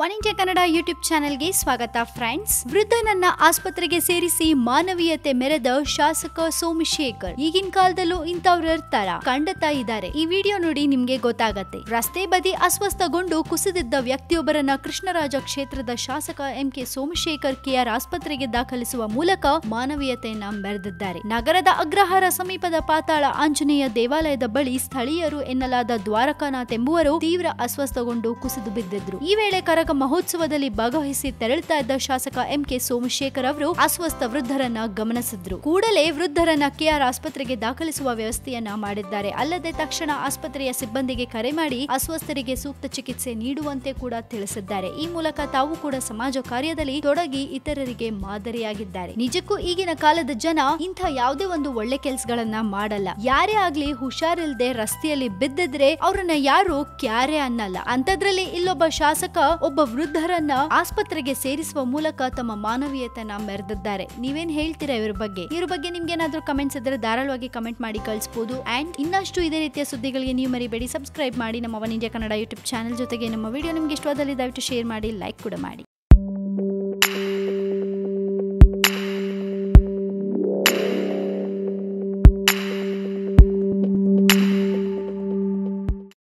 India Kannada YouTube ಚಾನೆಲ್ಗೆ ಸ್ವಾಗತ friends. ವೃದ್ಧನನ್ನ ಆಸ್ಪತ್ರೆಗೆ ಸೇರಿಸಿ ಮಾನವೀಯತೆ ಮೆರೆದ ಶಾಸಕ ಸೋಮಶೇಖರ್. ಈಗಿನ ಕಾಲದಲ್ಲೂ ಇಂಥವ್ರು ಇರ್ತಾರ ಕಂಡತಾ ಇದ್ದಾರೆ ಈ ವಿಡಿಯೋ ನೋಡಿ ನಿಮ್ಗೆ ಗೊತ್ತಾಗತ್ತೆ. ರಸ್ತೆ ಬದಿ ಅಸ್ವಸ್ಥಗೊಂಡು ಕುಸಿದಿದ್ದ ವ್ಯಕ್ತಿಯೊಬ್ಬರನ್ನ ಕೃಷ್ಣರಾಜ ಕ್ಷೇತ್ರದ ಶಾಸಕ ಎಂ ಕೆ ಸೋಮಶೇಖರ್ ಕೆಆರ್ ಆಸ್ಪತ್ರೆಗೆ ದಾಖಲಿಸುವ ಮೂಲಕ ಮಾನವೀಯತೆಯನ್ನ ಮೆರೆದಿದ್ದಾರೆ. ನಗರದ ಅಗ್ರಹಾರ ಸಮೀಪದ ಪಾತಾಳ ಆಂಜನೇಯ ದೇವಾಲಯದ ಬಳಿ ಸ್ಥಳೀಯರು ಎನ್ನಲಾದ ದ್ವಾರಕಾನಾಥ್ ಎಂಬುವರು ತೀವ್ರ ಅಸ್ವಸ್ಥಗೊಂಡು ಕುಸಿದು ಬಿದ್ದಿದ್ರು. ಈ ವೇಳೆ ಕರಗ ಮಹೋತ್ಸವದಲ್ಲಿ ಭಾಗವಹಿಸಿ ತೆರಳುತ್ತಾ ಇದ್ದ ಶಾಸಕ ಎಂ ಕೆ ಸೋಮಶೇಖರ್ ಅವರು ಅಸ್ವಸ್ಥ ವೃದ್ಧರನ್ನ ಗಮನಿಸಿದ್ರು. ಕೂಡಲೇ ವೃದ್ಧರನ್ನ ಕೆಆರ್ ಆಸ್ಪತ್ರೆಗೆ ದಾಖಲಿಸುವ ವ್ಯವಸ್ಥೆಯನ್ನ ಮಾಡಿದ್ದಾರೆ. ಅಲ್ಲದೆ ತಕ್ಷಣ ಆಸ್ಪತ್ರೆಯ ಸಿಬ್ಬಂದಿಗೆ ಕರೆ ಮಾಡಿ ಅಸ್ವಸ್ಥರಿಗೆ ಸೂಕ್ತ ಚಿಕಿತ್ಸೆ ನೀಡುವಂತೆ ಕೂಡ ತಿಳಿಸಿದ್ದಾರೆ. ಈ ಮೂಲಕ ತಾವು ಕೂಡ ಸಮಾಜ ಕಾರ್ಯದಲ್ಲಿ ತೊಡಗಿ ಇತರರಿಗೆ ಮಾದರಿಯಾಗಿದ್ದಾರೆ. ನಿಜಕ್ಕೂ ಈಗಿನ ಕಾಲದ ಜನ ಇಂಥ ಯಾವುದೇ ಒಂದು ಒಳ್ಳೆ ಕೆಲಸಗಳನ್ನ ಮಾಡಲ್ಲ. ಯಾರೇ ಆಗ್ಲಿ ಹುಷಾರಿಲ್ದೆ ರಸ್ತೆಯಲ್ಲಿ ಬಿದ್ದಿದ್ರೆ ಅವರನ್ನ ಯಾರು ಕ್ಯಾರೆ ಅನ್ನಲ್ಲ. ಅಂತದ್ರಲ್ಲಿ ಇಲ್ಲೊಬ್ಬ ಶಾಸಕ ಒಬ್ಬ ವೃದ್ಧರನ್ನ ಆಸ್ಪತ್ರೆಗೆ ಸೇರಿಸುವ ಮೂಲಕ ತಮ್ಮ ಮಾನವೀಯತನ ಮೆರೆದಿದ್ದಾರೆ. ನೀವೇನ್ ಹೇಳ್ತೀರಾ ಇವ್ರ ಬಗ್ಗೆ? ಇವ್ರ ಬಗ್ಗೆ ನಿಮ್ಗೆ ಏನಾದ್ರೂ ಕಮೆಂಟ್ಸ್ ಇದ್ರೆ ಧಾರಾಳವಾಗಿ ಕಮೆಂಟ್ ಮಾಡಿ ಕಳಿಸಬಹುದು ಅಂಡ್ ಇನ್ನಷ್ಟು ಇದೇ ರೀತಿಯ ಸುದ್ದಿಗಳಿಗೆ ನೀವು ಮರಿಬೇಡಿ. ಸಬ್ಸ್ಕ್ರೈಬ್ ಮಾಡಿ ನಮ್ಮ One India Kannada YouTube channel ಜೊತೆಗೆ ನಮ್ಮ ವಿಡಿಯೋ ನಿಮ್ಗೆ ಇಷ್ಟವಾದಲ್ಲಿ ದಯವಿಟ್ಟು ಶೇರ್ ಮಾಡಿ ಲೈಕ್ ಕೂಡ ಮಾಡಿ.